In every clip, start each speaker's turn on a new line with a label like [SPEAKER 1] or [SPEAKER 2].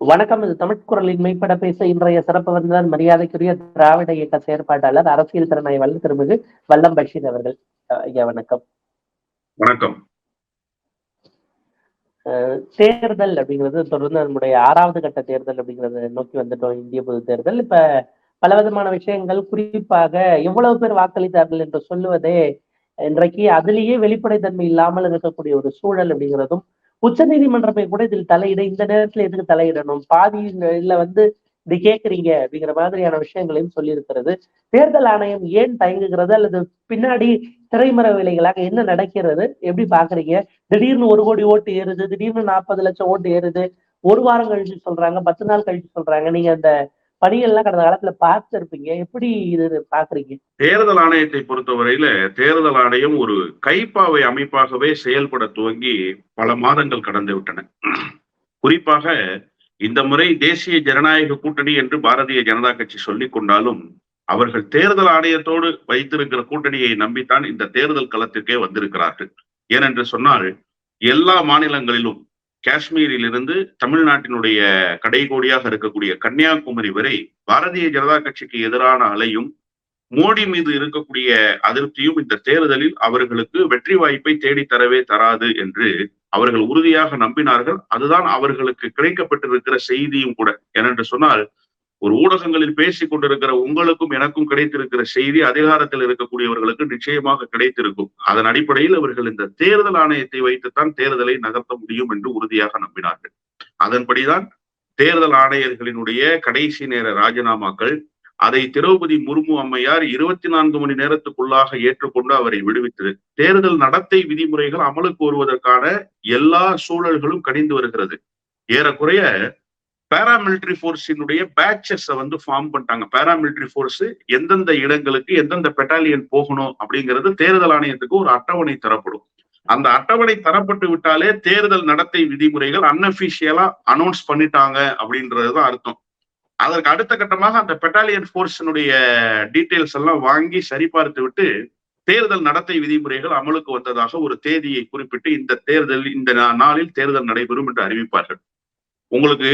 [SPEAKER 1] வணக்கம் இது தமிழ் குரலின் மெய்ப்பட பேச இன்றைய சிறப்பு விருந்தினர் மரியாதைக்குரிய திராவிட இயக்க செயற்பாட்டாளர் அரசியல் திறனாய்வாளர் திருமிகு வல்லம் பஷீர் அவர்கள். ஐயா வணக்கம்.
[SPEAKER 2] வணக்கம்.
[SPEAKER 1] தேர்தல் அப்படிங்கிறது தொடர்ந்து நம்முடைய ஆறாவது கட்ட தேர்தல் அப்படிங்கறத நோக்கி வந்துட்டோம் இந்திய பொது தேர்தல். இப்ப பல விதமான விஷயங்கள் குறிப்பாக எவ்வளவு பேர் வாக்களித்தார்கள் என்று சொல்லுவதே இன்றைக்கு அதிலேயே வெளிப்படைத்தன்மை இல்லாமல் இருக்கக்கூடிய ஒரு சூழல் அப்படிங்கிறதும் உச்ச நீதிமன்றமே கூட இதில் தலையிட இந்த நேரத்துல எதுக்கு தலையிடணும்? பாதி இல்ல வந்து இப்படி கேக்குறீங்க அப்படிங்கிற மாதிரியான விஷயங்களையும் சொல்லியிருக்கிறது. தேர்தல் ஆணையம் ஏன் தயங்குகிறது? அல்லது பின்னாடி திரைமற விலைகளாக என்ன நடக்கிறது? எப்படி பாக்குறீங்க? திடீர்னு ஒரு கோடி ஓட்டு ஏறுது திடீர்னு நாற்பது லட்சம் ஓட்டு ஏறுது. ஒரு வாரம் கழிச்சு சொல்றாங்க பத்து நாள் கழிச்சு சொல்றாங்க. நீங்க அந்த பணிகள்லாம் கடந்த காலத்துல பார்த்திருப்பீங்க. எப்படி இது பாக்குறீங்க
[SPEAKER 2] தேர்தல் ஆணையத்தை பொறுத்தவரையில தேர்தல் ஆணையம் ஒரு கைப்பாவை அமைப்பாகவே செயல்பட துவங்கி பல மாதங்கள் கடந்து விட்டன. குறிப்பாக இந்த முறை தேசிய ஜனநாயக கூட்டணி என்று பாரதிய ஜனதா கட்சி சொல்லிக் கொண்டாலும் அவர்கள் தேர்தல் ஆணையத்தோடு வைத்திருக்கிற கூட்டணியை நம்பித்தான் இந்த தேர்தல் களத்திற்கே வந்திருக்கிறார்கள். ஏனென்று சொன்னால் எல்லா மாநிலங்களிலும் காஷ்மீரிலிருந்து தமிழ்நாட்டினுடைய கடைகோடியாக இருக்கக்கூடிய கன்னியாகுமரி வரை பாரதிய ஜனதா கட்சிக்கு எதிரான அலையும் மோடி மீது இருக்கக்கூடிய அதிருப்தியும் இந்த தேர்தலில் அவர்களுக்கு வெற்றி வாய்ப்பை தேடித்தரவே தராது என்று அவர்கள் உறுதியாக நம்பினார்கள். அதுதான் அவர்களுக்கு கிடைக்கப்பட்டிருக்கிற செய்தியும் கூட. ஏனென்று சொன்னால் ஒரு ஊடகங்களில் பேசிக் கொண்டிருக்கிற உங்களுக்கும் எனக்கும் கிடைத்திருக்கிற செய்தி அதிகாரத்தில் இருக்கக்கூடியவர்களுக்கு நிச்சயமாக கிடைத்திருக்கும். அதன் அடிப்படையில் அவர்கள் இந்த தேர்தல் ஆணையத்தை வைத்துத்தான் தேர்தலை நகர்த்த முடியும் என்று உறுதியாக நம்பினார்கள். அதன்படிதான் தேர்தல் ஆணையர்களினுடைய கடைசி நேர ராஜினாமாக்கள் அதை திரௌபதி முர்மு அம்மையார் இருபத்தி நான்கு மணி நேரத்துக்குள்ளாக ஏற்றுக்கொண்டு அவரை விடுவித்தது தேர்தல் நடத்தை விதிமுறைகள் அமலுக்கு வருவதற்கான எல்லா சூழல்களும் கணிந்து வருகிறது. ஏறக்குறைய பேராமிலிட்டரி ஃபோர்ஸினுடைய பேட்சஸ் வந்து ஃபார்ம் பண்ணிட்டாங்க. பேராமிலிட்டரி ஃபோர்ஸ் எந்தெந்த இடங்களுக்கு எந்தெந்த பெட்டாலியன் போகணும் அப்படிங்கிறது தேர்தல் ஆணையத்துக்கு ஒரு அட்டவணை தரப்படும். அந்த அட்டவணை தரப்பட்டு விட்டாலே தேர்தல் நடத்தை விதிமுறைகள் அன்அபிஷியலா அனௌன்ஸ் பண்ணிட்டாங்க அப்படின்றதுதான் அர்த்தம். அதற்கு அடுத்த கட்டமாக அந்த பெட்டாலியன் ஃபோர்ஸினுடைய டீட்டெயில்ஸ் எல்லாம் வாங்கி சரிபார்த்து விட்டு தேர்தல் நடத்தை விதிமுறைகள் அமலுக்கு வந்ததாக ஒரு தேதியை குறிப்பிட்டு இந்த தேர்தல் இந்த நாளில் தேர்தல் நடைபெறும் என்று அறிவிப்பார்கள். உங்களுக்கு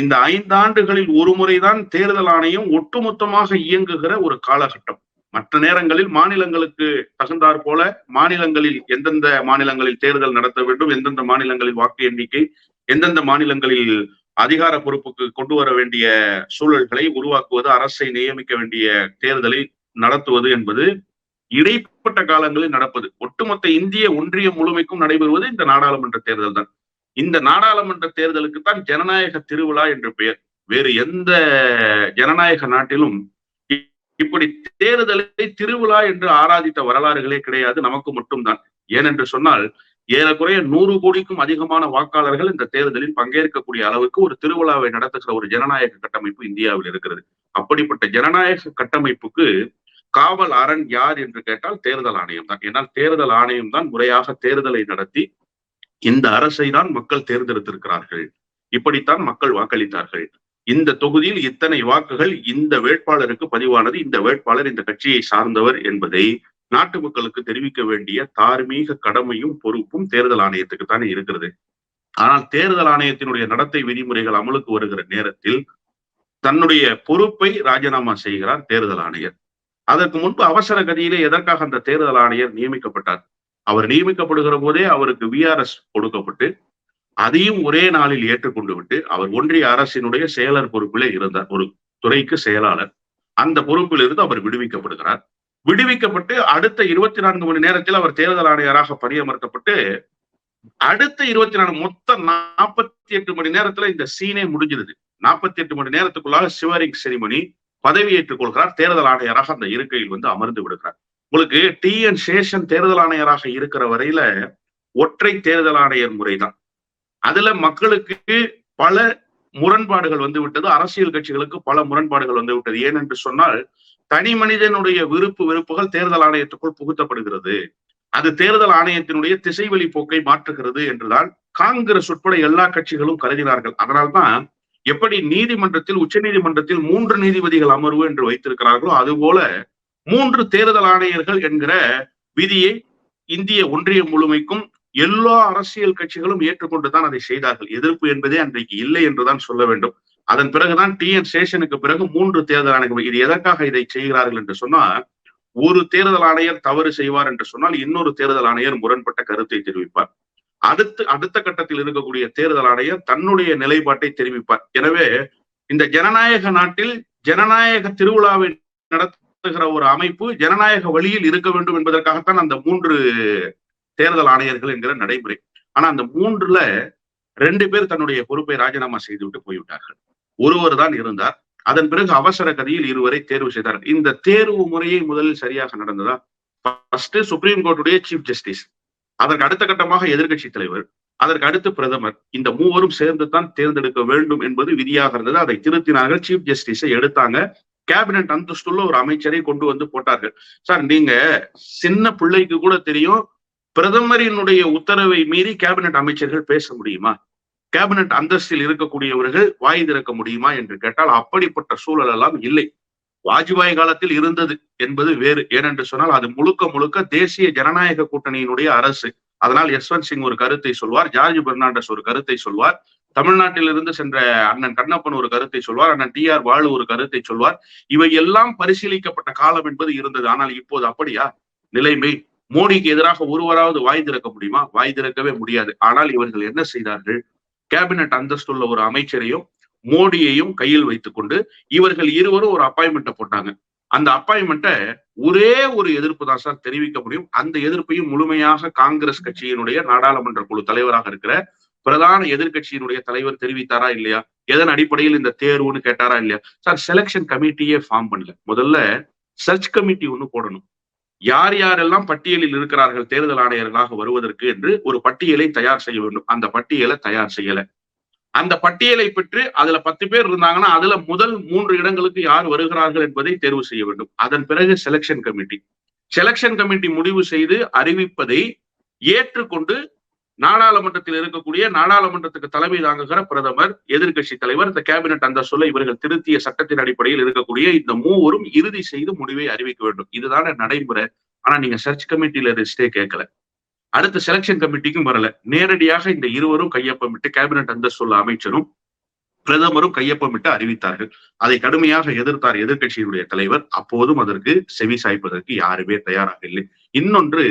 [SPEAKER 2] இந்த ஐந்தாண்டுகளில் ஒரு முறைதான் தேர்தல் ஆணையம் ஒட்டுமொத்தமாக இயங்குகிற ஒரு காலகட்டம். மற்ற நேரங்களில் மாநிலங்களுக்கு தகுந்தாற் போல மாநிலங்களில் எந்தெந்த மாநிலங்களில் தேர்தல் நடத்த வேண்டும் எந்தெந்த மாநிலங்களில் வாக்கு எண்ணிக்கை எந்தெந்த மாநிலங்களில் அதிகார பொறுப்புக்கு கொண்டு வர வேண்டிய சூழல்களை உருவாக்குவது அரசை நியமிக்க வேண்டிய தேர்தலை நடத்துவது என்பது இடைப்பட்ட காலங்களில் நடப்பது. ஒட்டுமொத்த இந்திய ஒன்றியம் முழுமைக்கும் நடைபெறுவது இந்த நாடாளுமன்ற தேர்தல் தான் இந்த நாடாளுமன்ற தேர்தலுக்கு தான் ஜனநாயக திருவிழா என்று பெயர். வேறு எந்த ஜனநாயக நாட்டிலும் இப்படி தேர்தலை திருவிழா என்று ஆராதித்த வரலாறுகளே கிடையாது நமக்கு மட்டும்தான். ஏனென்று சொன்னால் ஏறக்குறைய நூறு கோடிக்கும் அதிகமான வாக்காளர்கள் இந்த தேர்தலில் பங்கேற்கக்கூடிய அளவுக்கு ஒரு திருவிழாவை நடத்துகிற ஒரு ஜனநாயக கட்டமைப்பு இந்தியாவில் இருக்கிறது. அப்படிப்பட்ட ஜனநாயக கட்டமைப்புக்கு காவல் அரண் யார் என்று கேட்டால் தேர்தல் ஆணையம் தான். ஏன்னால் தேர்தல் ஆணையம் தான் முறையாக தேர்தலை நடத்தி இந்த அரசை தான் மக்கள் தேர்ந்தெடுத்திருக்கிறார்கள். இப்படித்தான் மக்கள் வாக்களித்தார்கள். இந்த தொகுதியில் இத்தனை வாக்குகள் இந்த வேட்பாளருக்கு பதிவானது இந்த வேட்பாளர் இந்த கட்சியை சார்ந்தவர் என்பதை நாட்டு மக்களுக்கு தெரிவிக்க வேண்டிய தார்மீக கடமையும் பொறுப்பும் தேர்தல் ஆணையத்துக்கு தானே இருக்கிறது. ஆனால் தேர்தல் ஆணையத்தினுடைய நடத்தை விதிமுறைகள் அமலுக்கு வருகிற நேரத்தில் தன்னுடைய பொறுப்பை ராஜினாமா செய்கிறார் தேர்தல் ஆணையர். அதற்கு முன்பு அவசர கதியிலே எதற்காக அந்த தேர்தல் ஆணையர் நியமிக்கப்பட்டார்? அவர் நியமிக்கப்படுகிற போதே அவருக்கு விஆர்எஸ் கொடுக்கப்பட்டு அதையும் ஒரே நாளில் ஏற்றுக்கொண்டு விட்டு அவர் ஒன்றிய அரசினுடைய செயலர் பொறுப்பிலே இருந்தார் ஒரு துறைக்கு செயலாளர். அந்த பொறுப்பில் இருந்து அவர் விடுவிக்கப்படுகிறார். விடுவிக்கப்பட்டு அடுத்த இருபத்தி நான்கு மணி நேரத்தில் அவர் தேர்தல் ஆணையராக பணியமர்த்தப்பட்டு அடுத்த இருபத்தி நாலு மொத்த நாற்பத்தி எட்டு மணி நேரத்துல இந்த சீனே முடிஞ்சிருது நாற்பத்தி எட்டு மணி நேரத்துக்குள்ளாக சிவரிங் செரிமணி பதவியேற்றுக் கொள்கிறார். தேர்தல் ஆணையராக அந்த இருக்கையில் வந்து அமர்ந்து விடுகிறார். உங்களுக்கு டி என் சேஷன் தேர்தல் ஆணையராக இருக்கிற வரையில ஒற்றை தேர்தல் ஆணையர் முறைதான். அதுல மக்களுக்கு பல முரண்பாடுகள் வந்து விட்டது அரசியல் கட்சிகளுக்கு பல முரண்பாடுகள் வந்து விட்டது. ஏனென்று சொன்னால் தனி மனிதனுடைய விருப்பு வெறுப்புகள் தேர்தல் ஆணையத்துக்குள் புகுத்தப்படுகிறது. அது தேர்தல் ஆணையத்தினுடைய திசைவெளி போக்கை மாற்றுகிறது என்றுதான் காங்கிரஸ் உட்பட எல்லா கட்சிகளும் கருதினார்கள். அதனால்தான் எப்படி நீதிமன்றத்தில் உச்ச நீதிமன்றத்தில் மூன்று நீதிபதிகள் அமர்வு என்று வைத்திருக்கிறார்களோ அதுபோல மூன்று தேர்தல் ஆணையர்கள் என்கிற விதியை இந்திய ஒன்றியம் முழுமைக்கும் எல்லா அரசியல் கட்சிகளும் ஏற்றுக்கொண்டுதான் அதை செய்தார்கள். எதிர்ப்பு என்பதே அன்றைக்கு இல்லை என்றுதான் சொல்ல வேண்டும். அதன் பிறகுதான் டி என் சேஷனுக்கு பிறகு மூன்று தேர்தல் ஆணையம் இது எதற்காக இதை செய்கிறார்கள் என்று சொன்னால் ஒரு தேர்தல் ஆணையர் தவறு செய்வார் என்று சொன்னால் இன்னொரு தேர்தல் ஆணையர் முரண்பட்ட கருத்தை தெரிவிப்பார். அடுத்து அடுத்த கட்டத்தில் இருக்கக்கூடிய தேர்தல் ஆணையர் தன்னுடைய நிலைப்பாட்டை தெரிவிப்பார். எனவே இந்த ஜனநாயக நாட்டில் ஜனநாயக திருவிழாவை நடத்துகிற ஒரு அமைப்பு ஜனநாயக வழியில் இருக்க வேண்டும் என்பதற்காகத்தான் அந்த மூன்று தேர்தல் ஆணையர்கள் என்கிற நடைமுறை. ஆனா அந்த மூன்றுல ரெண்டு பேர் தன்னுடைய பொறுப்பை ராஜினாமா செய்துவிட்டு போய்விட்டார்கள். ஒருவர் தான் இருந்தார். அதன் பிறகு அவசர கதியில் இருவரை தேர்வு செய்தார்கள். இந்த தேர்வு முறையை முதலில் சரியாக நடந்ததா? ஃபர்ஸ்ட் சுப்ரீம் கோர்ட்டுடைய சீஃப் ஜஸ்டிஸ் அதற்கு அடுத்த கட்டமாக எதிர்கட்சி தலைவர் அதற்கு அடுத்து பிரதமர் இந்த மூவரும் சேர்ந்து தான் தேர்ந்தெடுக்க வேண்டும் என்பது விதியாக இருந்தது. அதை திருத்தினார்கள். சீஃப் ஜஸ்டிஸை எடுத்தாங்க. கேபினட் அந்தஸ்துள்ள ஒரு அமைச்சரை கொண்டு வந்து போட்டார்கள். சார் நீங்க சின்ன பிள்ளைக்கு கூட தெரியும் பிரதமரினுடைய உத்தரவை மீறி கேபினட் அமைச்சர்கள் பேச முடியுமா? கேபினட் அந்தஸ்தில் இருக்கக்கூடியவர்கள் வாய் திறக்க முடியுமா என்று கேட்டால் அப்படிப்பட்ட சூழல் எல்லாம் இல்லை. வாஜ்பாய் காலத்தில் இருந்தது என்பது வேறு. ஏனென்று சொன்னால் அது முழுக்க முழுக்க தேசிய ஜனநாயக கூட்டணியினுடைய அரசு. அதனால் யஸ்வந்த் சிங் ஒரு கருத்தை சொல்வார் ஜார்ஜ் பெர்னாண்டஸ் ஒரு கருத்தை சொல்வார். தமிழ்நாட்டிலிருந்து சென்ற அண்ணன் கண்ணப்பன் ஒரு கருத்தை சொல்வார் அண்ணன் டி ஆர் பாலு ஒரு கருத்தை சொல்வார். இவை எல்லாம் பரிசீலிக்கப்பட்ட காலம் என்பது இருந்தது. ஆனால் இப்போது அப்படியா? நிலைமை மோடிக்கு எதிராக ஒருவராவது வாய் திறக்க முடியுமா? வாய் திறக்கவே முடியாது. ஆனால் இவர்கள் என்ன செய்தார்கள்? கேபினட் அந்தஸ்துள்ள ஒரு அமைச்சரையும் மோடியையும் கையில் வைத்துக்கொண்டு இவர்கள் இருவரும் ஒரு அப்பாயின்மெண்ட்டை போட்டாங்க. அந்த அப்பாயின்மெண்ட்டை ஒரே ஒரு எதிர்ப்பு தான் சார் தெரிவிக்க முடியும். அந்த எதிர்ப்பையும் முழுமையாக காங்கிரஸ் கட்சியினுடைய நாடாளுமன்ற குழு தலைவராக இருக்கிற பிரதான எதிர்கட்சியினுடைய தலைவர் தெரிவித்தாரா இல்லையா? எதன் அடிப்படையில் இந்த தேர்வுன்னு கேட்டாரா இல்லையா? சார் செலெக்ஷன் கமிட்டியே ஃபார்ம் பண்ணல. முதல்ல சர்ச் கமிட்டி ஒன்று போடணும். யார் யாரெல்லாம் பட்டியலில் இருக்கிறார்கள் தேர்தல் ஆணையர்களாக வருவதற்கு என்று ஒரு பட்டியலை தயார் செய்ய வேண்டும். அந்த பட்டியலை தயார் செய்யல. அந்த பட்டியலை பெற்று அதுல பத்து பேர் இருந்தாங்கன்னா அதுல முதல் மூன்று இடங்களுக்கு யார் வருகிறார்கள் என்பதை தேர்வு செய்ய வேண்டும். அதன் பிறகு செலெக்ஷன் கமிட்டி செலெக்ஷன் கமிட்டி முடிவு செய்து அறிவிப்பதை ஏற்றுக்கொண்டு நாடாளுமன்றத்தில் இருக்கக்கூடிய நாடாளுமன்றத்துக்கு தலைமை தாங்குகிற பிரதமர் எதிர்கட்சி தலைவர் இந்த கேபினட் அந்த சொல்ல இவர்கள் திருத்திய சட்டத்தின் அடிப்படையில் இருக்கக்கூடிய இந்த மூவரும் இறுதி செய்து முடிவை அறிவிக்க வேண்டும். இதுதான நடைமுறை. ஆனா நீங்க சர்ச் கமிட்டியில லிஸ்டே கேட்கல அடுத்த செலெக்ஷன் கமிட்டிக்கும் வரல. நேரடியாக இந்த இருவரும் கையொப்பமிட்டு கேபினட் அந்த சொல்ல அமைச்சரும் பிரதமரும் கையொப்பமிட்டு அறிவித்தார்கள். அதை கடுமையாக எதிர்த்தார் எதிர்கட்சியினுடைய தலைவர். அப்போதும் அதற்கு செவி சாய்ப்பதற்கு யாருமே தயாராக இல்லை. இன்னொன்று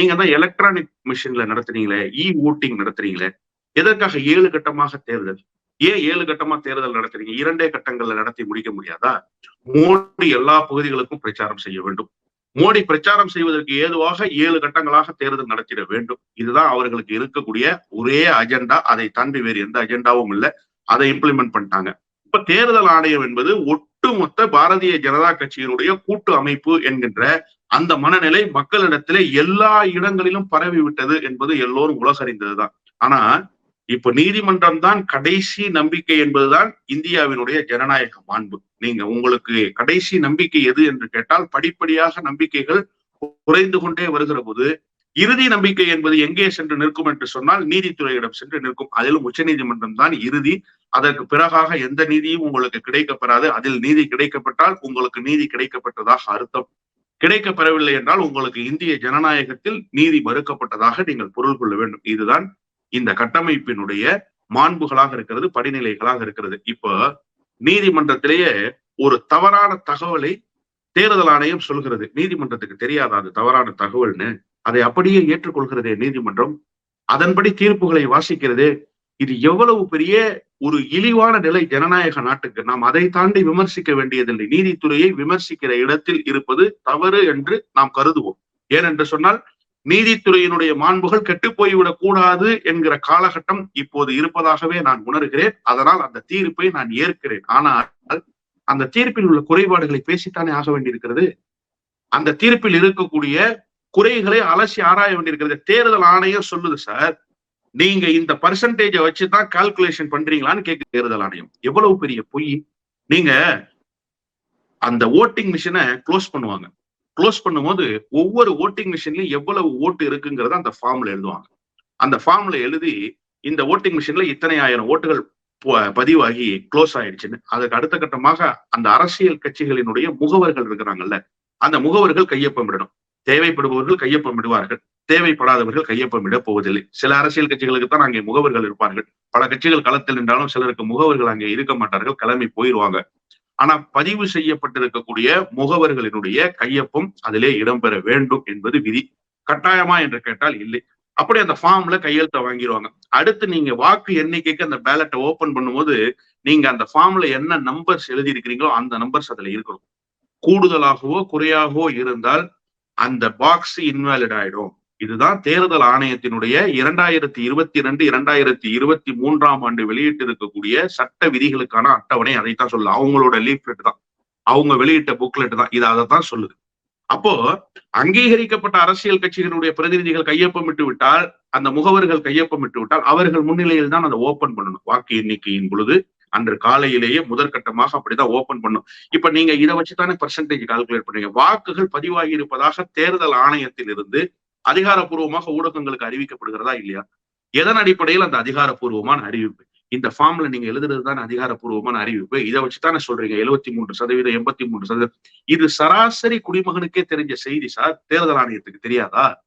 [SPEAKER 2] நீங்க தான் எலக்ட்ரானிக் மிஷின்ல நடத்துறீங்களே இ ஓட்டிங் நடத்துறீங்களே எதற்காக ஏழு கட்டமாக தேர்தல்? ஏன் ஏழு கட்டமா தேர்தல் நடத்துறீங்க? இரண்டே கட்டங்கள்ல நடத்தி முடிக்க முடியாதா? மோடி எல்லா பகுதிகளுக்கும் பிரச்சாரம் செய்ய வேண்டும். மோடி பிரச்சாரம் செய்வதற்கு ஏதுவாக ஏழு கட்டங்களாக தேர்தல் நடத்திட வேண்டும். இதுதான் அவர்களுக்கு இருக்கக்கூடிய ஒரே அஜெண்டா அதை தாண்டி வேறு எந்த அஜெண்டாவும் இல்லை. அதை இம்ப்ளிமெண்ட் பண்ணிட்டாங்க. இப்ப தேர்தல் ஆணையம் என்பது ஒட்டுமொத்த பாரதிய ஜனதா கட்சியினுடைய கூட்டு அமைப்பு என்கின்ற அந்த மனநிலை மக்களிடத்திலே எல்லா இடங்களிலும் பரவி விட்டது என்பது எல்லோரும் உலகறிந்ததுதான். ஆனா இப்ப நீதிமன்றம் தான் கடைசி நம்பிக்கை என்பதுதான் இந்தியாவினுடைய ஜனநாயக மாண்பு. நீங்க உங்களுக்கு கடைசி நம்பிக்கை எது என்று கேட்டால் படிப்படியாக நம்பிக்கைகள் குறைந்து கொண்டே வருகிற போது இறுதி நம்பிக்கை என்பது எங்கே சென்று நிற்கும் என்று சொன்னால் நீதித்துறையிடம் சென்று நிற்கும். அதிலும் உச்ச நீதிமன்றம் தான் இறுதி. அதற்கு பிறகாக எந்த நீதியும் உங்களுக்கு கிடைக்கப்பெறாது. அதில் நீதி கிடைக்கப்பட்டால் உங்களுக்கு நீதி கிடைக்கப்பட்டதாக அர்த்தம். கிடைக்கப்பெறவில்லை என்றால் உங்களுக்கு இந்திய ஜனநாயகத்தில் நீதி மறுக்கப்பட்டதாக நீங்கள் பொருள் கொள்ள வேண்டும். இதுதான் இந்த கட்டமைப்பினுடைய மாண்புகளாக இருக்கிறது படிநிலைகளாக இருக்கிறது. இப்போ நீதிமன்றத்திலேயே ஒரு தவறான தகவலை தேர்தல் ஆணையம் சொல்கிறது. நீதிமன்றத்துக்கு தெரியாத அது தவறான தகவல்னு? அதை அப்படியே ஏற்றுக்கொள்கிறதே நீதிமன்றம். அதன்படி தீர்ப்புகளை வாசிக்கிறதே. இது எவ்வளவு பெரிய ஒரு இழிவான நிலை ஜனநாயக நாட்டுக்கு நாம் அதை தாண்டி விமர்சிக்க வேண்டியதில்லை. நீதித்துறையை விமர்சிக்கிற இடத்தில் இருப்பது தவறு என்று நாம் கருதுவோம். ஏனென்று சொன்னால் நீதித்துறையினுடைய மாண்புகள் கெட்டு போய்விடக் கூடாது என்கிற காலகட்டம் இப்போது இருப்பதாகவே நான் உணர்கிறேன். அதனால் அந்த தீர்ப்பை நான் ஏற்கிறேன். ஆனால் அந்த தீர்ப்பில் உள்ள குறைபாடுகளை பேசித்தானே ஆக வேண்டியிருக்கிறது. அந்த தீர்ப்பில் இருக்கக்கூடிய குறைகளை அலசி ஆராய வேண்டியிருக்கிறது. தேர்தல் ஆணையம் சொல்லுது சார். நீங்க இந்த பர்சன்டேஜை வச்சுதான் கால்குலேஷன் பண்றீங்களான்னு கேட்க தேர்தல் ஆணையம். எவ்வளவு பெரிய பொய்? நீங்க அந்த ஓட்டிங் மிஷினை க்ளோஸ் பண்ணுவாங்க. க்ளோஸ் பண்ணும்போது ஒவ்வொரு ஓட்டிங் மிஷின்லயும் எவ்வளவு ஓட்டு இருக்குங்கிறத அந்த ஃபார்ம்ல எழுதுவாங்க. அந்த ஃபார்ம்ல எழுதி இந்த ஓட்டிங் மிஷின்ல இத்தனை ஆயிரம் ஓட்டுகள் பதிவாகி க்ளோஸ் ஆயிடுச்சுன்னு அதுக்கு அடுத்த கட்டமாக அந்த அரசியல் கட்சிகளினுடைய முகவர்கள் இருக்கிறாங்கல்ல அந்த முகவர்கள் கையொப்பமிடணும். தேவைப்படுபவர்கள் கையொப்பமிடுவார்கள். தேவைப்படாதவர்கள் கையொப்பமிட போவதில்லை. சில அரசியல் கட்சிகளுக்கு தான் அங்கே முகவர்கள் இருப்பார்கள். பல கட்சிகள் களத்தில் நின்றாலும் சிலருக்கு முகவர்கள் அங்கே இருக்க மாட்டார்கள் கிளம்பி போயிடுவாங்க ஆனா பதிவு செய்யப்பட்டிருக்கக்கூடிய முகவர்களினுடைய கையொப்பம் அதிலே இடம்பெற வேண்டும் என்பது விதி. கட்டாயமா என்று கேட்டால் இல்லை. அப்படி அந்த ஃபார்ம்ல கையெழுத்தை வாங்கிடுவாங்க அடுத்து நீங்க வாக்கு எண்ணிக்கைக்கு அந்த பேலட்டை ஓபன் பண்ணும்போது நீங்க அந்த ஃபார்ம்ல என்ன நம்பர்ஸ் எழுதி இருக்கிறீங்களோ அந்த நம்பர்ஸ் அதுல இருக்கணும். கூடுதலாகவோ குறையாகவோ இருந்தால் அந்த பாக்ஸ் இன்வாலிட் ஆயிடும். இதுதான் தேர்தல் ஆணையத்தினுடைய இரண்டாயிரத்தி இருபத்தி ரெண்டு இரண்டாயிரத்தி இருபத்தி மூன்றாம் ஆண்டு வெளியிட்டு இருக்கக்கூடிய சட்ட விதிகளுக்கான அட்டவணை அதைத்தான் சொல்லு அவங்களோட லீஃப்லெட் தான். அவங்க வெளியிட்ட புக்லெட் தான். இது அதைத்தான் சொல்லுது. அப்போ அங்கீகரிக்கப்பட்ட அரசியல் கட்சிகளுடைய பிரதிநிதிகள் கையொப்பமிட்டு விட்டால் அந்த முகவர்கள் கையொப்பமிட்டு விட்டால் அவர்கள் முன்னிலையில் தான் அதை ஓபன் பண்ணணும். வாக்கு எண்ணிக்கையின் பொழுது அன்று காலையிலேயே முதற்கட்டமாக அப்படிதான் ஓபன் பண்ணும். இப்ப நீங்க இதை வச்சுதானே பர்சன்டேஜ் கால்குலேட் பண்ணீங்க வாக்குகள் பதிவாகி இருப்பதாக தேர்தல் ஆணையத்தில் இருந்து அதிகாரப்பூர்வமாக ஊடகங்களுக்கு அறிவிக்கப்படுகிறதா இல்லையா? எதன் அடிப்படையில் அந்த அதிகாரப்பூர்வமான அறிவிப்பு? இந்த ஃபார்ம்ல நீங்க எழுதுறது தான் அதிகாரப்பூர்வமான அறிவிப்பு. இதை வச்சுதானே சொல்றீங்க. எழுபத்தி மூன்று சதவீதம் எண்பத்தி மூன்று சதவீதம். இது சராசரி குடிமகனுக்கே தெரிஞ்ச செய்தி சார். தேர்தல் ஆணையத்துக்கு தெரியாதா?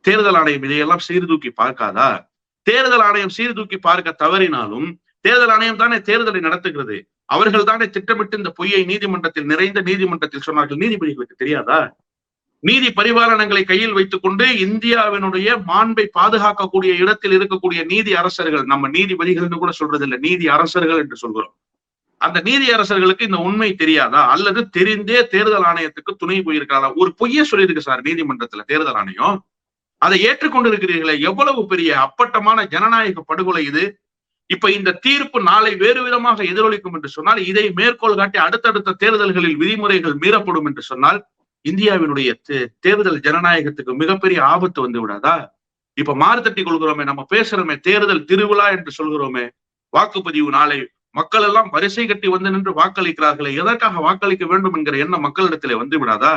[SPEAKER 2] தேர்தல் ஆணையம் இதையெல்லாம் சீர்தூக்கி பார்க்காதா? தேர்தல் ஆணையம் சீர்தூக்கி பார்க்க தவறினாலும் தேர்தல் ஆணையம் தானே தேர்தலை நடத்துகிறது. அவர்கள் தானே திட்டமிட்டு இந்த பொய்யை நீதிமன்றத்தில் நிறைந்த நீதிமன்றத்தில் சொன்னார்கள். நீதிபதிகளுக்கு தெரியாதா? நீதி பரிபாலனங்களை கையில் வைத்துக் கொண்டு இந்தியாவினுடைய மாண்பை பாதுகாக்கக்கூடிய இடத்தில் இருக்கக்கூடிய நீதி அரசர்கள் நம்ம நீதிபதிகள்னு கூட சொல்றது இல்ல நீதி அரசர்கள் என்று சொல்கிறோம். அந்த நீதி அரசர்களுக்கு இந்த உண்மை தெரியாதா? அல்லது தெரிந்தே தேர்தல் ஆணையத்துக்கு துணை போயிருக்காதா? ஒரு பொய்ய சொல்லியிருக்கு சார் நீதிமன்றத்துல தேர்தல் ஆணையம். அதை ஏற்றுக்கொண்டிருக்கிறீர்களே எவ்வளவு பெரிய அப்பட்டமான ஜனநாயக படுகொலை இது? இப்ப இந்த தீர்ப்பு நாளை வேறு விதமாக எதிரொலிக்கும் என்று சொன்னால் இதை மேற்கோள் காட்டி அடுத்தடுத்த தேர்தல்களில் விதிமுறைகள் மீறப்படும் என்று சொன்னால் இந்தியாவினுடைய தேர்தல் ஜனநாயகத்துக்கு மிகப்பெரிய ஆபத்து வந்து விடாதா? இப்ப மாறுதட்டி கொள்கிறோமே நம்ம பேசுறோமே தேர்தல் திருவிழா என்று சொல்கிறோமே வாக்குப்பதிவு நாளை மக்கள் எல்லாம் வரிசை கட்டி வந்து நின்று வாக்களிக்கிறார்களே எதற்காக வாக்களிக்க வேண்டும் என்கிற எண்ணம் மக்களிடத்திலே வந்து விடாதா?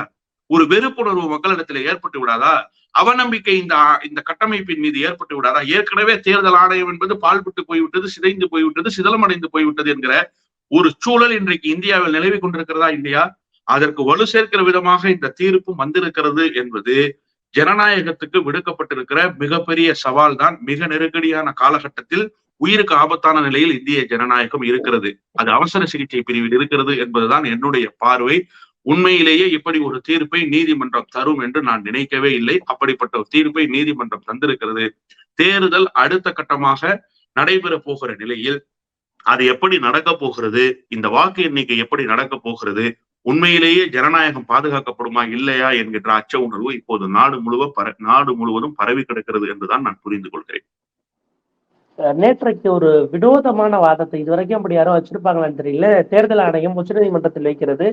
[SPEAKER 2] ஒரு வெறுப்புணர்வு மக்களிடத்திலே ஏற்பட்டு விடாதா? அவநம்பிக்கை இந்த இந்த கட்டமைப்பின் மீது ஏற்பட்டு விடாதா? ஏற்கனவே தேர்தல் ஆணையம் என்பது பால்பட்டு போய்விட்டது சிதைந்து போய்விட்டது சிதலமடைந்து போய்விட்டது என்கிற ஒரு சூழல் இன்றைக்கு இந்தியாவில் நிலவி கொண்டிருக்கிறதா இல்லையா? அதற்கு வலு சேர்க்கிற விதமாக இந்த தீர்ப்பும் வந்திருக்கிறது என்பது ஜனநாயகத்துக்கு விடுக்கப்பட்டிருக்கிற மிகப்பெரிய சவால் தான் மிக நெருக்கடியான காலகட்டத்தில் உயிருக்கு ஆபத்தான நிலையில் இந்திய ஜனநாயகம் இருக்கிறது. அது அவசர சிகிச்சை பிரிவில் இருக்கிறது என்பதுதான் என்னுடைய பார்வை. உண்மையிலேயே இப்படி ஒரு தீர்ப்பை நீதிமன்றம் தரும் என்று நான் நினைக்கவே இல்லை. அப்படிப்பட்ட ஒரு தீர்ப்பை நீதிமன்றம் தந்திருக்கிறது. தேர்தல் அடுத்த கட்டமாக நடைபெற போகிற நிலையில் அது எப்படி நடக்க போகிறது இந்த வாக்கு எண்ணிக்கை எப்படி நடக்க போகிறது உண்மையிலேயே ஜனநாயகம் பாதுகாக்கப்படுமா இல்லையா என்கின்ற அச்ச உணர்வு இப்போது நாடு முழுவ பர நாடு முழுவதும் பரவி கிடக்கிறது என்றுதான் நான் புரிந்து கொள்கிறேன்.
[SPEAKER 1] நேற்றைக்கு ஒரு வினோதமான வாதத்தை இதுவரைக்கும் அப்படி யாரும் வச்சிருப்பாங்களான்னு தெரியல. தேர்தல் ஆணையம் உச்சநீதிமன்றத்தில் வைக்கிறது.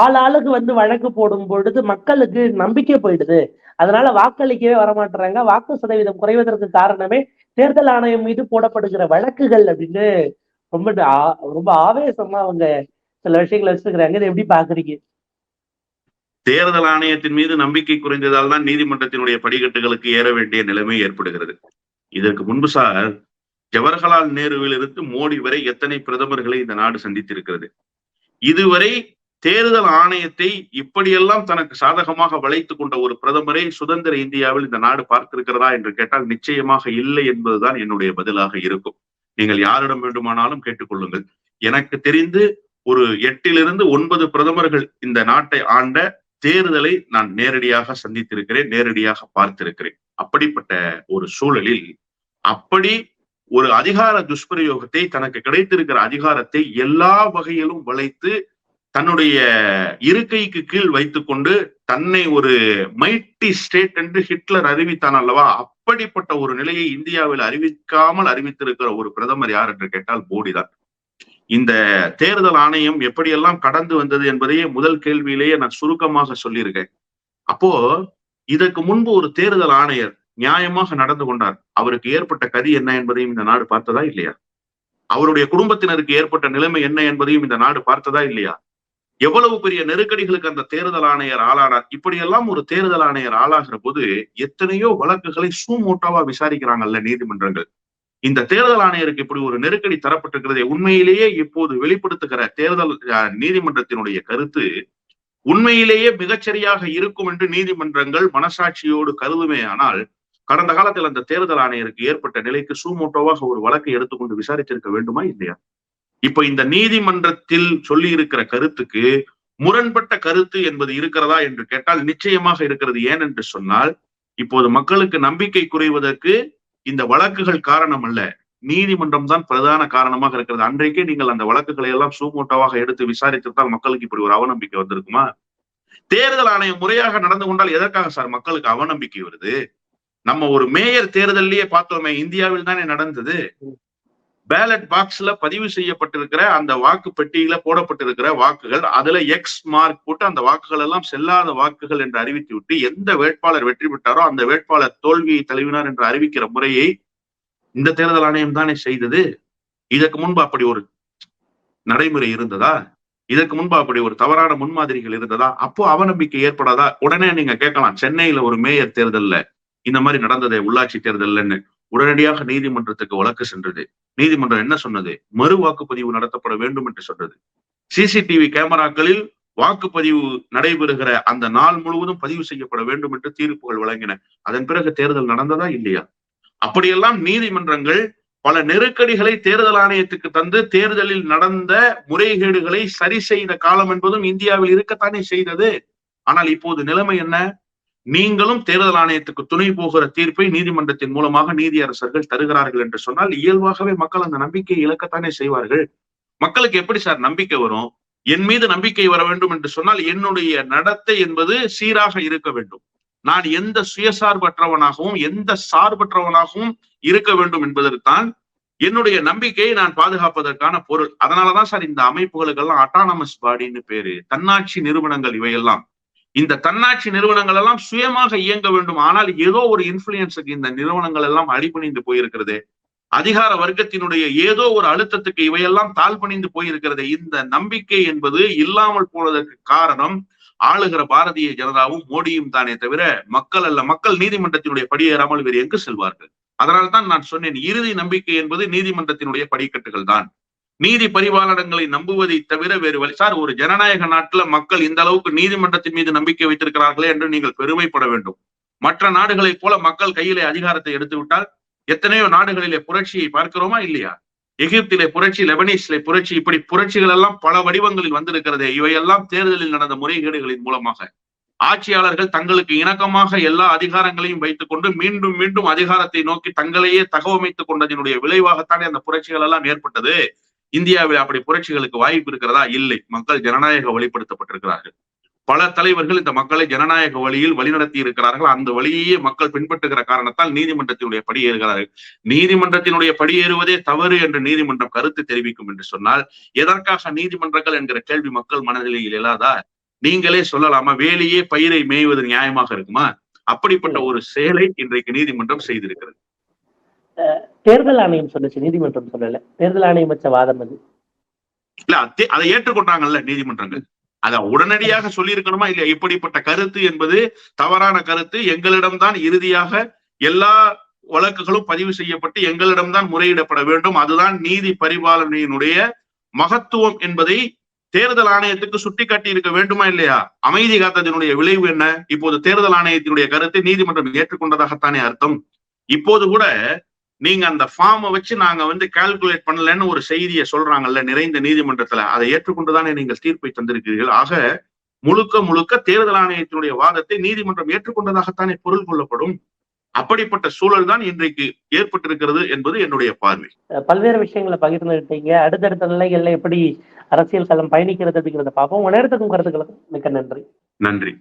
[SPEAKER 1] ஆளாளுக்கு வந்து வழக்கு போடும் பொழுது மக்களுக்கு நம்பிக்கை போயிடுது. அதனால வாக்களிக்கவே வரமாட்டுறாங்க. வாக்கு சதவீதம் குறைவதற்கு காரணமே தேர்தல் ஆணையம் மீது போடப்படுகிற வழக்குகள் அப்படின்னு ரொம்ப ரொம்ப ஆவேசமா அவங்க சில விஷயங்களை வச்சிருக்கிறாங்க. இதை எப்படி பாக்குறீங்க
[SPEAKER 2] தேர்தல் ஆணையத்தின் மீது நம்பிக்கை குறைந்ததால் தான் நீதிமன்றத்தினுடைய படிக்கட்டுகளுக்கு ஏற வேண்டிய நிலைமை ஏற்படுகிறது. இதற்கு முன்பு சார் ஜவஹர்லால் நேருவில் இருந்து மோடி வரை எத்தனை பிரதமர்களை இந்த நாடு சந்தித்திருக்கிறது? இதுவரை தேர்தல் ஆணையத்தை இப்படியெல்லாம் தனக்கு சாதகமாக வளைத்துக் கொண்ட ஒரு பிரதமரை சுதந்திர இந்தியாவில் இந்த நாடு பார்த்திருக்கிறதா என்று கேட்டால் நிச்சயமாக இல்லை என்பதுதான் என்னுடைய பதிலாக இருக்கும். நீங்கள் யாரிடம் வேண்டுமானாலும் கேட்டுக்கொள்ளுங்கள் எனக்கு தெரிந்து ஒரு எட்டிலிருந்து ஒன்பது பிரதமர்கள் இந்த நாட்டை ஆண்ட தேர்தலை நான் நேரடியாக சந்தித்திருக்கிறேன் நேரடியாக பார்த்திருக்கிறேன். அப்படிப்பட்ட ஒரு சூழலில் அப்படி ஒரு அதிகார துஷ்பிரயோகத்தை தனக்கு கிடைத்திருக்கிற அதிகாரத்தை எல்லா வகையிலும் வளைத்து தன்னுடைய இருக்கைக்கு கீழ் வைத்துக்கொண்டு தன்னை ஒரு மைட்டி ஸ்டேட் என்று ஹிட்லர் அறிவித்தான் அல்லவா அப்படிப்பட்ட ஒரு நிலையை இந்தியாவில் அறிவிக்காமல் அறிவித்திருக்கிற ஒரு பிரதமர் யார் என்று கேட்டால் மோடி தான் இந்த தேர்தல் ஆணையம் எப்படியெல்லாம் கடந்து வந்தது என்பதையே முதல் கேள்வியிலேயே நான் சுருக்கமாக சொல்லியிருக்கேன். அப்போ இதற்கு முன்பு ஒரு தேர்தல் ஆணையர் நியாயமாக நடந்து கொண்டார். அவருக்கு ஏற்பட்ட கதி என்ன என்பதையும் இந்த நாடு பார்த்ததா இல்லையா? அவருடைய குடும்பத்தினருக்கு ஏற்பட்ட நிலைமை என்ன என்பதையும் இந்த நாடு பார்த்ததா இல்லையா? எவ்வளவு பெரிய நெருக்கடிகளுக்கு அந்த தேர்தல் ஆணையர் ஆளானார்? இப்படியெல்லாம் ஒரு தேர்தல் ஆணையர் ஆளாகிற போது எத்தனையோ வழக்குகளை சூமோட்டாவா விசாரிக்கிறாங்கல்ல நீதிமன்றங்கள். இந்த தேர்தல் ஆணையருக்கு இப்படி ஒரு நெருக்கடி தரப்பட்டிருக்கிறதை உண்மையிலேயே இப்போது வெளிப்படுத்துகிற தேர்தல் நீதிமன்றத்தினுடைய கருத்து உண்மையிலேயே மிகச்சரியாக இருக்கும் என்று நீதிமன்றங்கள் மனசாட்சியோடு கருதுமே ஆனால் கடந்த காலத்தில் அந்த தேர்தல் ஆணையருக்கு ஏற்பட்ட நிலைக்கு சூமோட்டோவாக ஒரு வழக்கை எடுத்துக்கொண்டு விசாரித்திருக்க வேண்டுமா இல்லையா? இப்ப இந்த நீதிமன்றத்தில் சொல்லி இருக்கிற கருத்துக்கு முரண்பட்ட கருத்து என்பது இருக்கிறதா என்று கேட்டால் நிச்சயமாக இருக்கிறது. ஏன் என்று சொன்னால் இப்போது மக்களுக்கு நம்பிக்கை குறைவதற்கு இந்த வழக்குகள் காரணம் அல்ல. நீதிமன்றம் தான் பிரதான காரணமாக இருக்கிறது. அன்றைக்கே நீங்கள் அந்த வழக்குகளை எல்லாம் சூமோட்டோவாக எடுத்து விசாரித்திருந்தால் மக்களுக்கு இப்படி ஒரு அவநம்பிக்கை வந்திருக்குமா? தேர்தல் ஆணையம் முறையாக நடந்து கொண்டால் எதற்காக சார் மக்களுக்கு அவநம்பிக்கை வருது? நம்ம ஒரு மேயர் தேர்தல்லையே பார்த்தோமே இந்தியாவில் தானே நடந்தது. பேலட் பாக்ஸ்ல பதிவு செய்யப்பட்டிருக்கிற அந்த வாக்கு பெட்டியில போடப்பட்டிருக்கிற வாக்குகள் அதுல எக்ஸ் மார்க் போட்டு அந்த வாக்குகள் எல்லாம் செல்லாத வாக்குகள் என்று அறிவித்து விட்டு எந்த வேட்பாளர் வெற்றி பெற்றாரோ அந்த வேட்பாளர் தோல்வியை தழுவினார் என்று அறிவிக்கிற முறையை இந்த தேர்தல் ஆணையம் தானே செய்தது? இதற்கு முன்பு அப்படி ஒரு நடைமுறை இருந்ததா? இதற்கு முன்பு அப்படி ஒரு தவறான முன்மாதிரிகள் இருந்ததா? அப்போ அவநம்பிக்கை ஏற்படாதா? உடனே நீங்க கேட்கலாம் சென்னையில ஒரு மேயர் தேர்தல்ல இந்த மாதிரி நடந்ததே உள்ளாட்சி தேர்தல்னு உடனடியாக நீதிமன்றத்துக்கு வழக்கு சென்றது. நீதிமன்றம் என்ன சொன்னது? மறு வாக்குப்பதிவு நடத்தப்பட வேண்டும் என்று சொன்னது. சிசிடிவி கேமராக்களில் வாக்குப்பதிவு நடைபெறுகிற அந்த நாள் முழுவதும் பதிவு செய்யப்பட வேண்டும் என்று தீர்ப்புகள் வழங்கின. அதன் பிறகு தேர்தல் நடந்ததா இல்லையா? அப்படியெல்லாம் நீதிமன்றங்கள் பல நெருக்கடிகளை தேர்தல் ஆணையத்துக்கு தந்து தேர்தலில் நடந்த முறைகேடுகளை சரி செய்த காலம் என்பதும் இந்தியாவில் இருக்கத்தானே செய்தது. ஆனால் இப்போது நிலைமை என்ன? நீங்களும் தேர்தல் ஆணையத்துக்கு துணை போகிற தீர்ப்பை நீதிமன்றத்தின் மூலமாக நீதியரசர்கள் தருகிறார்கள் என்று சொன்னால் இயல்பாகவே மக்கள் அந்த நம்பிக்கையை இழக்கத்தானே செய்வார்கள்? மக்களுக்கு எப்படி சார் நம்பிக்கை வரும்? என் மீது நம்பிக்கை வர வேண்டும் என்று சொன்னால் என்னுடைய நடத்தை என்பது சீராக இருக்க வேண்டும். நான் எந்த சுயசார்பற்றவனாகவும் எந்த சார்பற்றவனாகவும் இருக்க வேண்டும் என்பதற்கான் என்னுடைய நம்பிக்கையை நான் பாதுகாப்பதற்கான பொருள். அதனாலதான் சார் இந்த அமைப்புகளுக்கெல்லாம் அட்டானமஸ் பாடின்னு பேரு. தன்னாட்சி நிறுவனங்கள் இவையெல்லாம். இந்த தன்னாட்சி நிறுவனங்கள் எல்லாம் சுயமாக இயங்க வேண்டும். ஆனால் ஏதோ ஒரு இன்ஃபுளுயன்ஸுக்கு இந்த நிறுவனங்கள் எல்லாம் அடிபணிந்து போயிருக்கிறது. அதிகார வர்க்கத்தினுடைய ஏதோ ஒரு அழுத்தத்துக்கு இவையெல்லாம் தாழ்பணிந்து போயிருக்கிறது. இந்த நம்பிக்கை என்பது இல்லாமல் போனதற்கு காரணம் ஆளுகிற பாரதிய ஜனதாவும் மோடியும் தானே தவிர மக்கள் அல்ல. மக்கள் நீதிமன்றத்தினுடைய படியேறாமல் வேறு எங்கு செல்வார்கள்? அதனால்தான் நான் சொன்னேன் இறுதி நம்பிக்கை என்பது நீதிமன்றத்தினுடைய படிக்கட்டுகள் தான். நீதி பரிபாலனங்களை நம்புவதை தவிர வேறு வழி சார் ஒரு ஜனநாயக நாட்டுல மக்கள் இந்த அளவுக்கு நீதிமன்றத்தின் மீது நம்பிக்கை வைத்திருக்கிறார்களே என்று நீங்கள் பெருமைப்பட வேண்டும். மற்ற நாடுகளைப் போல மக்கள் கையிலே அதிகாரத்தை எடுத்து விட்டால் எத்தனையோ நாடுகளிலே புரட்சியை பார்க்கிறோமா இல்லையா? எகிப்திலே புரட்சி லெபனீஸ்லே புரட்சி இப்படி புரட்சிகள் எல்லாம் பல வடிவங்களில் வந்திருக்கிறதே. இவையெல்லாம் தேர்தலில் நடந்த முறைகேடுகளின் மூலமாக. ஆட்சியாளர்கள் தங்களுக்கு இணக்கமாக எல்லா அதிகாரங்களையும் வைத்துக் கொண்டு மீண்டும் மீண்டும் அதிகாரத்தை நோக்கி தங்களையே தகவமைத்துக் கொண்டதனுடைய விளைவாகத்தானே அந்த புரட்சிகள் எல்லாம் ஏற்பட்டது. இந்தியாவில் அப்படி புரட்சிகளுக்கு வாய்ப்பு இருக்கிறதா? இல்லை. மக்கள் ஜனநாயக வழிப்படுத்தப்பட்டிருக்கிறார்கள். பல தலைவர்கள் இந்த மக்களை ஜனநாயக வழியில் வழிநடத்தி இருக்கிறார்கள். அந்த வழியையே மக்கள் பின்பற்றுகிற காரணத்தால் நீதிமன்றத்தினுடைய படி ஏறுகிறார்கள். நீதிமன்றத்தினுடைய படி ஏறுவதே தவறு என்று நீதிமன்றம் கருத்து தெரிவிக்கும் என்று சொன்னால் எதற்காக நீதிமன்றங்கள் என்கிற கேள்வி மக்கள் மனநிலையில் இல்லாதா? நீங்களே சொல்லலாமா? வேலையே பயிரை மேய்வது நியாயமாக இருக்குமா? அப்படிப்பட்ட ஒரு செயலை இன்றைக்கு நீதிமன்றம் செய்திருக்கிறது.
[SPEAKER 1] தேர்தல் ஆணையம் சொல்லுச்சு நீதிமன்றம் சொல்லல. தேர்தல் ஆணையம் வச்ச வாதம் அது?
[SPEAKER 2] இல்ல அதை ஏற்றுக்கொண்டாங்கல்ல நீதிமன்றங்கள். அத உடனடியாக சொல்லியிருக்கணுமா? இல்ல இப்படிப்பட்ட கருத்து என்பது தவறான கருத்து எங்களிடம்தான் இறுதியாக எல்லா வழக்குகளும் பதிவு செய்யப்பட்டு எங்களிடம்தான் முறையிடப்பட வேண்டும். அதுதான் நீதி பரிபாலனையினுடைய மகத்துவம் என்பதை தேர்தல் ஆணையத்துக்கு சுட்டிக்காட்டி இருக்க வேண்டுமா இல்லையா? அமைதி காத்ததினுடைய விளைவு என்ன? இப்போது தேர்தல் ஆணையத்தினுடைய கருத்தை நீதிமன்றம் ஏற்றுக்கொண்டதாகத்தானே அர்த்தம். இப்போது கூட நீங்க அந்த ஃபார்மை வச்சு நாங்க வந்து கால்குலேட் பண்ணலன்னு ஒரு செய்தியை சொல்றாங்கல்ல நிறைந்த நீதிமன்றத்துல. அதை ஏற்றுக்கொண்டுதானே நீங்கள் தீர்ப்பை தந்திருக்கிறீர்கள். ஆக முழுக்க முழுக்க தேர்தல் ஆணையத்தினுடைய வாதத்தை நீதிமன்றம் ஏற்றுக்கொண்டதாகத்தானே பொருள் கொள்ளப்படும். அப்படிப்பட்ட சூழல் தான் இன்றைக்கு ஏற்பட்டிருக்கிறது என்பது என்னுடைய பார்வை.
[SPEAKER 1] பல்வேறு விஷயங்களை பகிர்ந்துகிட்டீங்க. அடுத்தடுத்த நிலைகள்ல எப்படி அரசியல் களம் பயணிக்கிறது அப்படிங்கிறத பார்ப்போம். உங்க நேரத்துக்கும் கருத்துக்களுக்கும் மிக்க நன்றி.
[SPEAKER 2] நன்றி.